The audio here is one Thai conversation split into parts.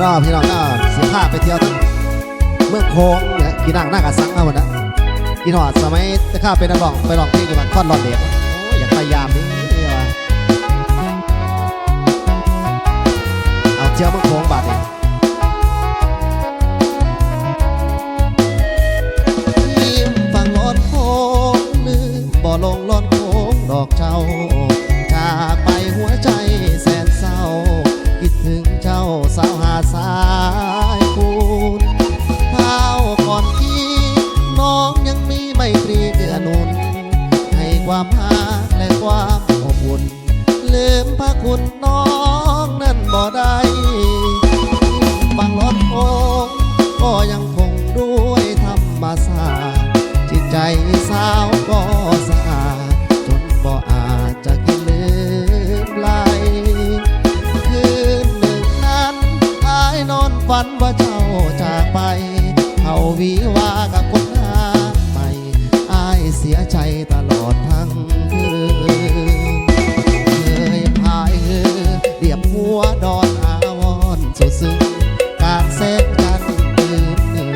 เนาะพี่น้องก็เสียผ้าไปเที่ยวทั้งเมืองโค้งเนี่ยกี่นั่งหน้ากระสังมาหมดนะกี่หอดสมัยตะข้าเป็นนักร้องไปร้องเพลงอยู่บ้านคอนรอดเด็กโอ้ยอยากพยายามนี่เอาเที่ยวเมืองโค้งบาดนี่ยิ้มฟังลอนโค้งลืมบ่ลงลอนโค้งดอกเจ้า จ้าสาวหาสายคุณเท้าก่อนที่น้องยังมีไม่ตรีเกือหนุน ให้ความรักและความอบอุ่นลืมพระคุณน้องนั่นบ่ได้ ว่าเจ้าจากไปเขาวิวากับคนหาใหม่อายเสียใจตลอดทั้งคืนเคยพายเรือเรียบหัวดอนอาวรณ์สุดซึ้งการเส้นกันคืนหนึ่ง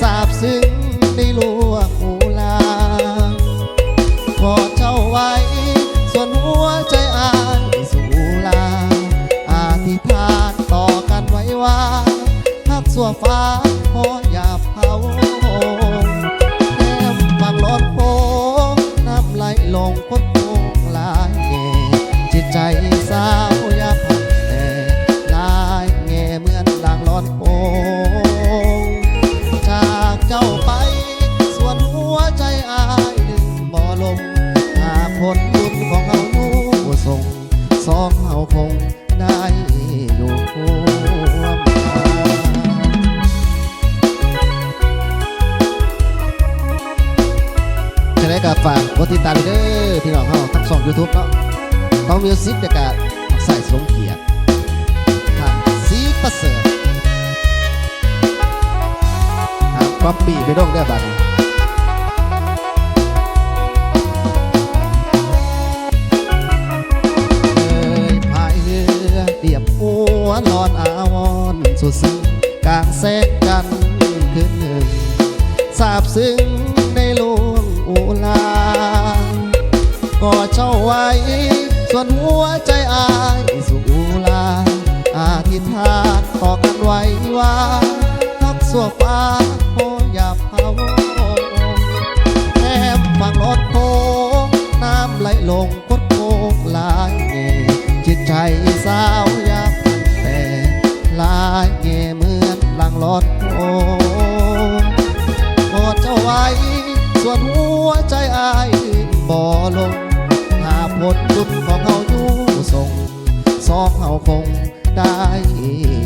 ทราบซึ้งในลวงอูลากอเจ้าไว้ ฟ้าพออย่าเผาแก้มฟังรถโพงน้ำไหลลงพดโพงลายแง่จิตใจสาวอย่าพันแต่ลายแง่เหมือนดังรถโพงจากเจ้าไป ส่วนหัวใจอายดึงบ่ลงหากผลบุญของเขาอยู่ส่งสองเฮาคงได้อยู่ ได้กับฝากกดติดตามเด้อพี่น้องเฮาทั้งสองยูทูบเนาะต้องมิวสิกเด็กะใส่สมเกียรติทางสีประเสริฐครับป๊อปปี้ไปด้องได้บัดนี้เคยพเรือเดียบหัวลอนอาวรณ์สุดซึ้งกลางแสงกันคืนหนึ่งทราบซึ้ง เจ้าไว้ ส่วนหัวใจอายสู่ลาอธิษฐานต่อกันไว้ว่าทักสัวฟ้าโพอย่าเผาแถมฟังรถโพน้ำไหลลงคดโคกลายเงจิตใจสาวอยากแต่ลายเงเหมือนหลังรถโพกอดเจ้าไว้ ส่วนหัวใจอาย คงได้